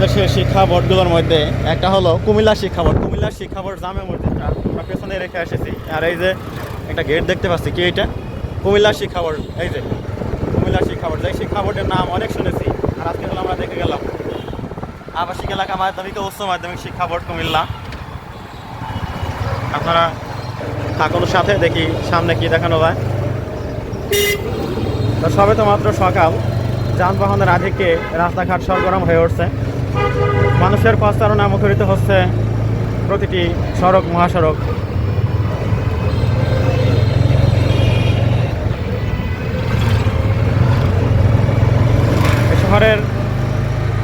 বাংলাদেশের শিক্ষা বোর্ডগুলোর মধ্যে একটা হলো কুমিল্লা শিক্ষা বোর্ড কুমিল্লা শিক্ষা বোর্ড জামে মসজিদটা আমরা পেছনে রেখে এসেছি আর এই যে একটা গেট দেখতে পাচ্ছি, কি এটা? কুমিল্লা শিক্ষা বোর্ড এই যে কুমিল্লা শিক্ষা বোর্ড এই শিক্ষা বোর্ডের নাম অনেক শুনেছি, আর আজকে হলো আমরা দেখে গেলাম। আবাসিক এলাকা মাধ্যমিক উচ্চ মাধ্যমিক শিক্ষা বোর্ড কুমিল্লা। আপনারা থাকুন সাথে, দেখি সামনে কি দেখানো যায়। তো সবে তো মাত্র সকাল, যানবাহনের আধিক্যে রাস্তাঘাট সরগরম হয়ে উঠছে। মানুষের পাঁচতারণা মুখরিত হচ্ছে প্রতিটি সড়ক, মহাসড়ক। শহরের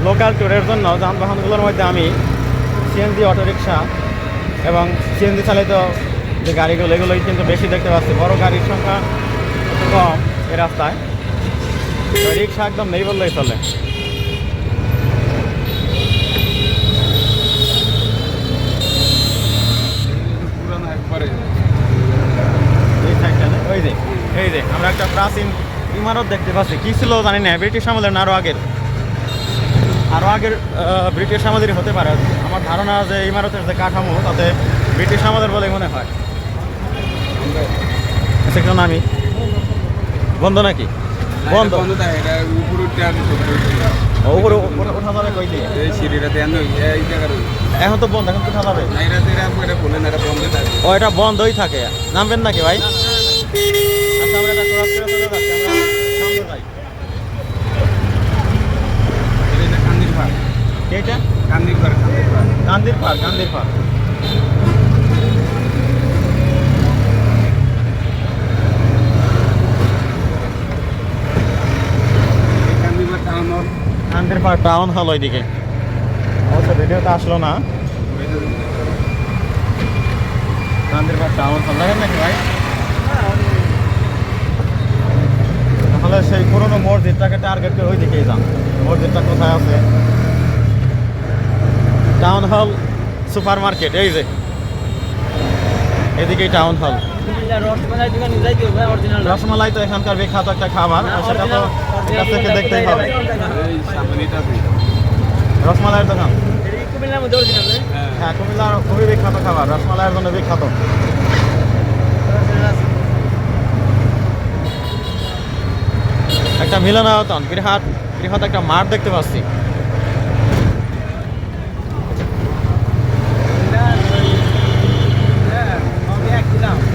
লোকাল ট্যুরের জন্য যানবাহনগুলোর মধ্যে আমি সিএনজি অটোরিকশা এবং সিএনজি চালিত যে গাড়িগুলো, এগুলোই কিন্তু বেশি দেখতে পাচ্ছি। বড় গাড়ির সংখ্যা কম এই রাস্তায়। রিক্সা একদম নেই বললেই চলে পুরানো একবারে এই সাইডটাতে ওই যে এই যে আমরা একটা প্রাচীন ইমারত দেখতে পাচ্ছি। কি ছিল জানি না ব্রিটিশ আমলের না আরও আগের। আরও আগের ব্রিটিশ আমলেরই হতে পারে। আমার ধারণা যে ইমারতের যে কাঠামো তাতে ব্রিটিশ আমলের বলে মনে হয়। সেখানে আমি বন্ধ নাকি? বন্ধ। উপরে ওঠা যাবে কই দিয়ে? এখন তো বন্ধ এখন যাবে। ও এটা বন্ধই থাকে। নামবেন নাকি ভাই? এটা ক্রস করে চলে যাচ্ছি আমরা সামনে যাই এটা কান্দির পার এটা কান্দির পার কান্দির পার্ক পার্ক কান্দির পার্ক টাউন হল ওইদিকে অবশ্য ভিডিওতে আসলো না গান্ধীর পার্ক টাউন হল। দেখেন নাকি ভাই? তাহলে সেই পুরোনো মসজিদটাকে টার্গেট করে ওই দিকেই যান। মসজিদটা কোথায় আছে? টাউন হল সুপার মার্কেট এই যে। এদিকেই টাউন হল রসমালাই তো এখানকার বিখ্যাত একটা খাবার আর সেটা তো কাছ থেকে দেখতেই হবে। এই রসমালাইয়ের দোকান। হ্যাঁ। হ্যাঁ কুমিল্লার খুবই বিখ্যাত খাবার রসমালাইয়ের জন্য বিখ্যাত। একটা মিলনায়তন বৃহৎ বৃহৎ একটা মাঠ দেখতে পাচ্ছি।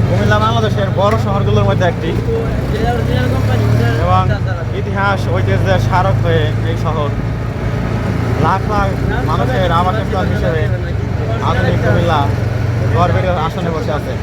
কুমিল্লা বাংলাদেশের বড় শহরগুলোর মধ্যে একটি। এবং ইতিহাস ঐতিহ্যের স্মারক হয়ে এই শহর। লাখ লাখ মানুষের আবাসস্থল হিসেবে আধুনিক কুমিল্লা গর্বের আসনে বসে আছে।